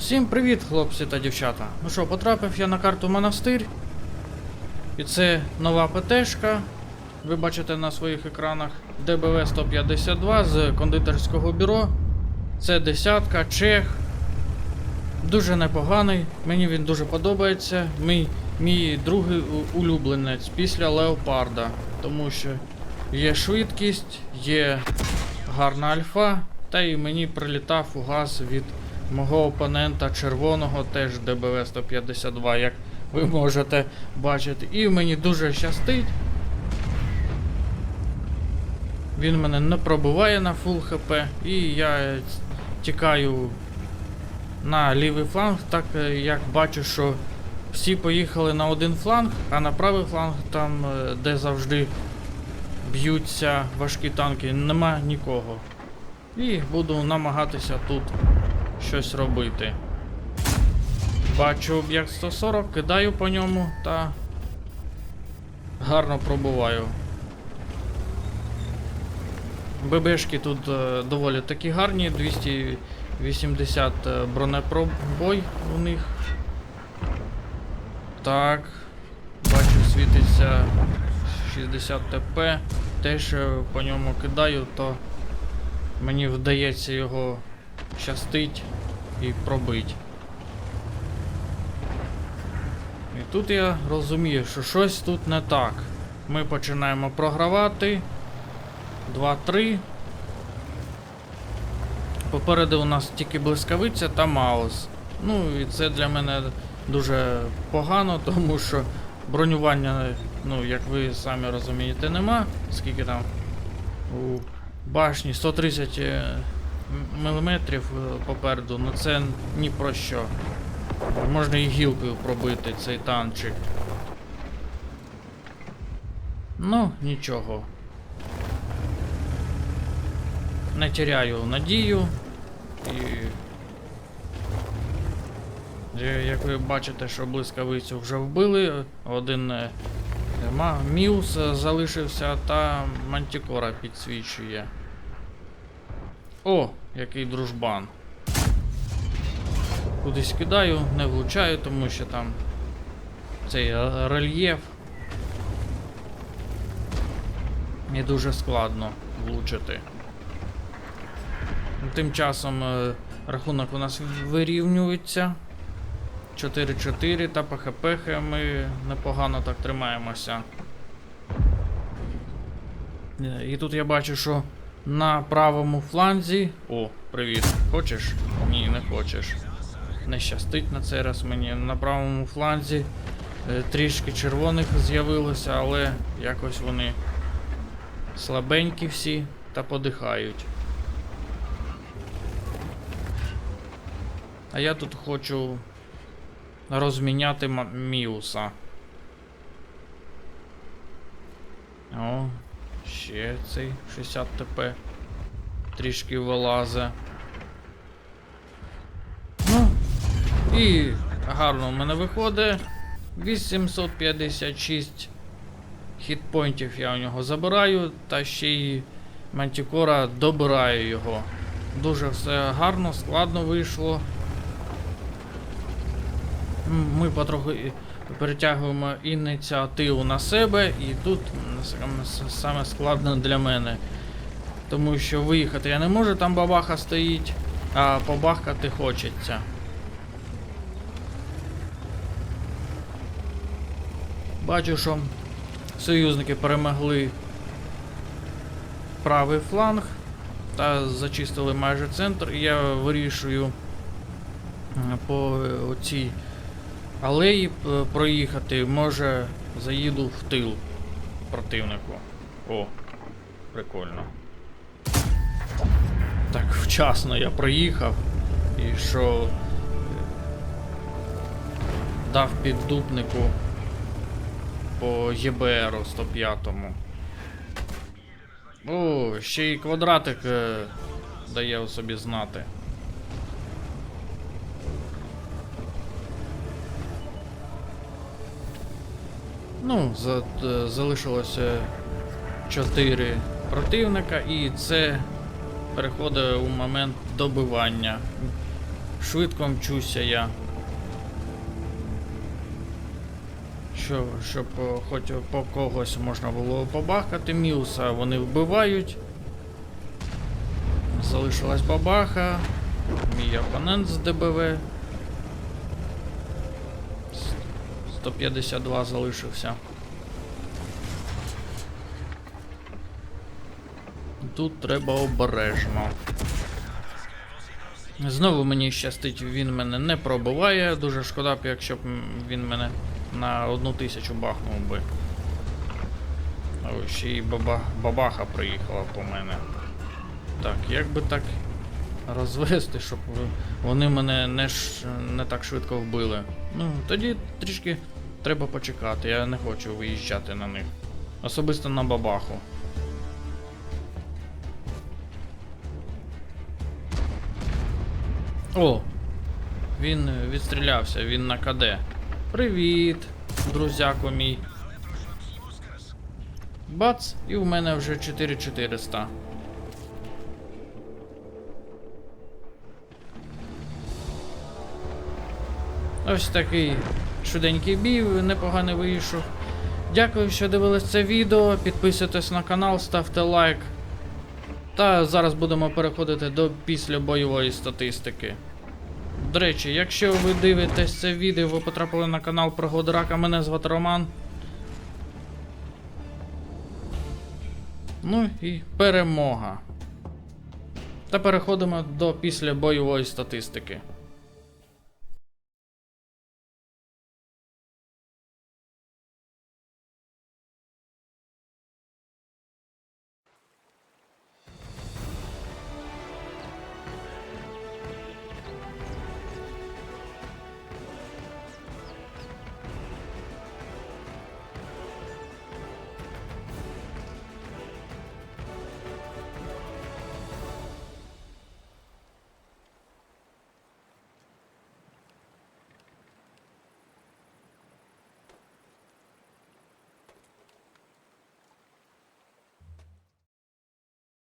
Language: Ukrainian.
Всім привіт, хлопці та дівчата. Ну що, потрапив я на карту монастир. І це нова ПТшка. Ви бачите на своїх екранах ДБВ 152 з кондитерського бюро. Це десятка, чех. Дуже непоганий. Мені він дуже подобається. Мій, мій другий улюбленець після Леопарда. Тому що є швидкість, є гарна альфа, та й мені прилітав угаз від мого опонента червоного, теж ДБВ 152, як ви можете бачити. І мені дуже щастить. Він мене не пробиває на фул хп, і я тікаю на лівий фланг, так е, як бачу, що всі поїхали на один фланг, а на правий фланг, там, е, де завжди б'ються важкі танки, нема нікого. І буду намагатися тут щось робити. Бачу об'єкт 140, кидаю по ньому та гарно пробуваю. ББшки тут е, доволі такі гарні, 280 е, бронепробой у них. Так. Бачу, світиться 60 ТП. Теж е, по ньому кидаю, то мені вдається його щастить і пробить. І тут я розумію, що щось тут не так. Ми починаємо програвати. 2-3. Попереду у нас тільки блискавиця та Маус. Ну і це для мене дуже погано, тому що бронювання, ну, як ви самі розумієте, нема. Скільки там у башні 130 мм попереду, ну це ні про що. Можна і гілкою пробити цей танчик. Ну, нічого. Не теряю надію. І. Е, Як ви бачите, що блискавицю вже вбили, один е, Міус е, залишився та Мантікора підсвічує. О, який дружбан. Кудись кидаю, не влучаю, тому що там цей рельєф. І дуже складно влучити. Тим часом е, рахунок у нас вирівнюється. 4-4 та по ХП ми непогано так тримаємося. Е, І тут я бачу, що на правому фланзі. О, привіт. Хочеш? Ні, не хочеш. Не щастить на цей раз мені. На правому фланзі е, трішки червоних з'явилося, але якось вони слабенькі всі та подихають. А я тут хочу розміняти Міуса. О, ще цей 60 ТП. Трішки вилазе. Ну, і гарно в мене виходить. 856 хітпойнтів я у нього забираю, та ще й Мантікора добираю його. Дуже все гарно, складно вийшло. Ми потроху і перетягуємо ініціативу на себе, і тут саме, складно для мене. Тому що виїхати я не можу, там бабаха стоїть, а побахкати хочеться. Бачу, що союзники перемогли правий фланг та зачистили майже центр, і я вирішую е, по е, оцій алеї п- проїхати, може заїду в тил противнику. О, прикольно. Так вчасно я проїхав і що е, дав піддупнику по ЄБРу 105-му. О, ще й квадратик е, дає собі знати. Ну, за, е, залишилося 4 противника, і це переходить у момент добивання. швидко мчуся я. Що, щоб хоч по когось можна було побахати Мілса, вони вбивають. Залишилась бабаха. Мій опонент з ДБВ. 152 залишився. Тут треба обережно. Знову мені щастить, він мене не пробиває. Дуже шкода б, якщо б він мене на одну тисячу бахнув би. О, ще й баба, бабаха приїхала по мене. Так, як би так розвести, щоб вони мене не, ш, не так швидко вбили. Ну, тоді трішки треба почекати, я не хочу виїжджати на них. Особисто на бабаху. О! Він відстрілявся, він на КД. Привіт, друзяко мій. Бац, і в мене вже 4400. Ось такий швиденький бій, непоганий вийшов. Дякую, що дивились це відео. Підписуйтесь на канал, ставте лайк. Та зараз будемо переходити до післябойової статистики. До речі, якщо ви дивитесь це відео, ви потрапили на канал Пригоди Рака, мене звати Роман. Ну і перемога. Та переходимо до післябойової статистики.